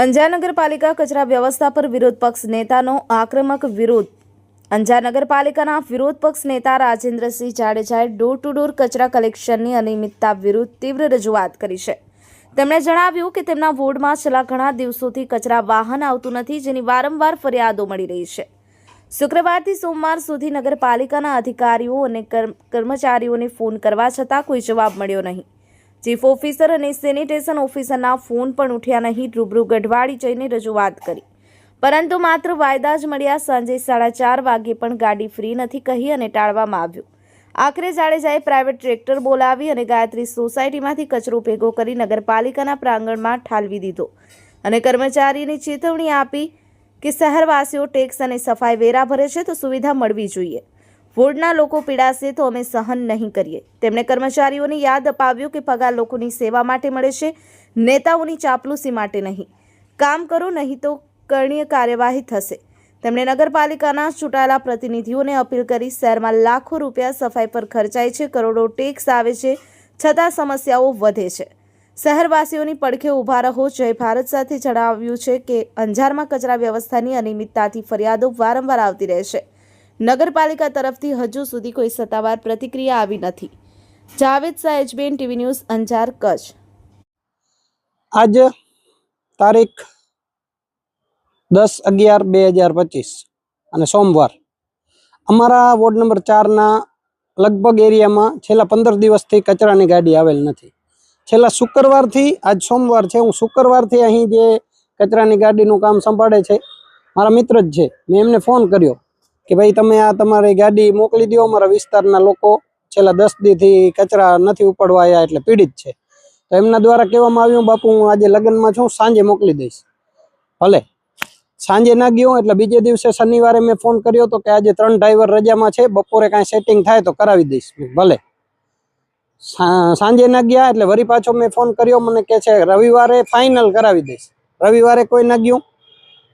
અંજાર નગરપાલિકા કચરા વ્યવસ્થા પર વિરોધ પક્ષ નેતાનો આક્રમક વિરોધ. અંજાર નગરપાલિકાના વિરોધ પક્ષ નેતા રાજેન્દ્રસિંહ જાડેજાએ ડોર ટુ ડોર કચરા કલેક્શનની અનિયમિતતા વિરુદ્ધ તીવ્ર રજૂઆત કરી છે. તેમણે જણાવ્યું કે તેમના વોર્ડમાં છેલ્લા ઘણા દિવસોથી કચરા વાહન આવતું નથી, જેની વારંવાર ફરિયાદો મળી રહી છે. શુક્રવારથી સોમવાર સુધી નગરપાલિકાના અધિકારીઓ અને કર્મચારીઓને ફોન કરવા છતાં કોઈ જવાબ મળ્યો નહીં. ચીફ ઓફિસર અને સેનિટેશન ઓફિસરના ફોન પણ ઉઠ્યા નહીં. રૂબરૂ ગઢવાડી જઈને રજૂઆત કરી. પરંતુ માત્ર વાયદા જ મળ્યા. સાંજે સાડા ચાર વાગ્યે પણ ગાડી ફ્રી નથી કહી અને ટાળવામાં આવ્યું. આખરે જાડેજાએ પ્રાઇવેટ ટ્રેક્ટર બોલાવી અને ગાયત્રી સોસાયટીમાંથી કચરો ભેગો કરી નગરપાલિકાના પ્રાંગણમાં ઠાલવી દીધો અને કર્મચારીને ચેતવણી આપી કે શહેરવાસીઓ ટેક્સ અને સફાઈ વેરા ભરે છે તો સુવિધા મળવી જોઈએ. વોર્ડના લોકો પીડાશે તો અમે સહન નહીં કરીએ. તેમણે કર્મચારીઓને યાદ અપાવ્યું કે પગાર લોકોની સેવા માટે મળે છે, નેતાઓની ચાપલૂસી માટે નહીં. કામ કરો નહીં તો કરણીય કાર્યવાહી થશે. તેમણે નગરપાલિકાના ચૂંટાયેલા પ્રતિનિધિઓને અપીલ કરી શહેરમાં લાખો રૂપિયા સફાઈ પર ખર્ચાય છે, કરોડો ટેક્સ આવે છે, છતાં સમસ્યાઓ વધે છે. શહેરવાસીઓની પડખે ઊભા રહો, જય ભારત સાથે જણાવ્યું છે કે અંજારમાં કચરા વ્યવસ્થાની અનિયમિતતાથી ફરિયાદો વારંવાર આવતી રહે છે નગરપાલિકા તરફથી હજુ સુધી કોઈ સત્તાવાર પ્રતિક્રિયા આવી નથી. Javed Shah, HBN TV news, Anjar, Kutch. આજ તારીખ દસ અગિયાર બે હજાર પચીસ અને સોમવાર. અમારા વોર્ડ નંબર ચારના લગભગ એરિયામાં છેલ્લા પંદર દિવસથી કચરાની ગાડી આવેલ નથી. છેલ્લા શુક્રવારથી, આજ સોમવાર છે, હું શુક્રવારથી અહીં જે કચરાની ગાડીનું કામ સંભાળે છે, મારા મિત્ર જ છે. મેં એમને ફોન કર્યો. કે ભાઈ તમે આ તમારી ગાડી મોકલી દો અમારા વિસ્તારના લોકો છેલ્લા દસ દીથી કચરા નથી ઉપાડવા આવ્યા એટલે પીડિત છે. તો એમના દ્વારા કહેવામાં આવ્યું, બાપુ, હું આજે લગ્નમાં છું, સાંજે મોકલી દઈશ. ભલે, સાંજે ના ગયો એટલે બીજે દિવસે શનિવારે મેં ફોન કર્યો તો કે આજે ત્રણ ડ્રાઈવર રજામાં છે, બપોરે કાંઈ સેટિંગ થાય તો કરાવી દઈશ. ભલે. સાંજે ના ગયા એટલે વરી પાછો મેં ફોન કર્યો, મને કે છે, રવિવારે ફાઇનલ કરાવી દઈશ. રવિવારે કોઈ ના ગયું,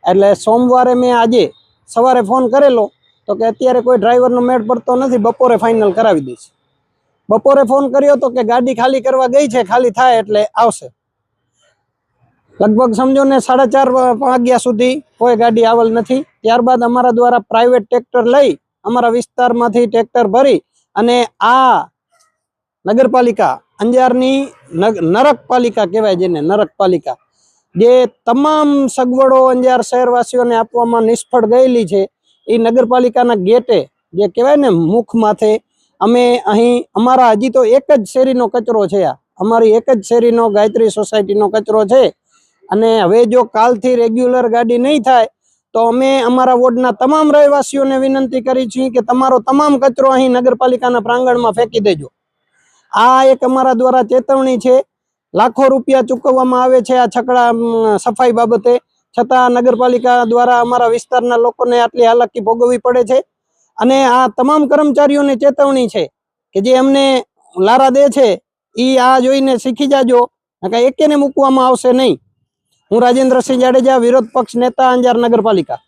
એટલે સોમવારે મેં આજે સવારે ફોન કરેલો તો કે અત્યારે કોઈ ડ્રાઈવરનો મેળ પડતો નથી, બપોરે ફાઇનલ કરાવી દઈશ. બપોરે ફોન કર્યો તો કે ગાડી ખાલી કરવા ગઈ છે, ખાલી થાય એટલે આવશે. લગભગ સમજો ને સાડા ચાર વાગ્યા સુધી કોઈ ગાડી આવેલ નથી. ત્યારબાદ અમારા દ્વારા પ્રાઇવેટ ટ્રેક્ટર લઈ અમારા વિસ્તારમાંથી ટ્રેક્ટર ભરી અને આ નગરપાલિકા, અંજારની નગ- નરકપાલિકા કહેવાય જેને નરકપાલિકા, જે તમામ સગવડો અંજાર શહેરવાસીઓને આપવામાં નિષ્ફળ ગયેલી છે એ નગરપાલિકાના ગેટે, જે કહેવાય ને મુખ માથે, અમે અહીં, અમારા હજી તો એક જ શેરીનો કચરો છે આ. અમારી એક જ શેરીનો ગાયત્રી સોસાયટીનો કચરો છે. અને હવે જો કાલથી રેગ્યુલર ગાડી નહીં થાય, તો અમે અમારા વોર્ડના તમામ રહેવાસીઓને વિનંતી કરી છીએ કે તમારો તમામ કચરો અહીં નગરપાલિકાના પ્રાંગણમાં ફેંકી દેજો. આ એક અમારા દ્વારા ચેતવણી છે. લાખો રૂપિયા ચૂકવવામાં આવે છે આ છકડા સફાઈ બાબતે. છતાં નગરપાલિકા દ્વારા અમારા વિસ્તારના લોકોને આટલી હાલાકી ભોગવવી પડે છે. અને આ તમામ કર્મચારીઓને ચેતવણી છે કે જે અમને લારા દે છે એ આ જોઈને શીખી જાજો એકેને મૂકવામાં આવશે નહીં. હું રાજેન્દ્રસિંહ જાડેજા, વિરોધ પક્ષ નેતા અંજાર નગરપાલિકા.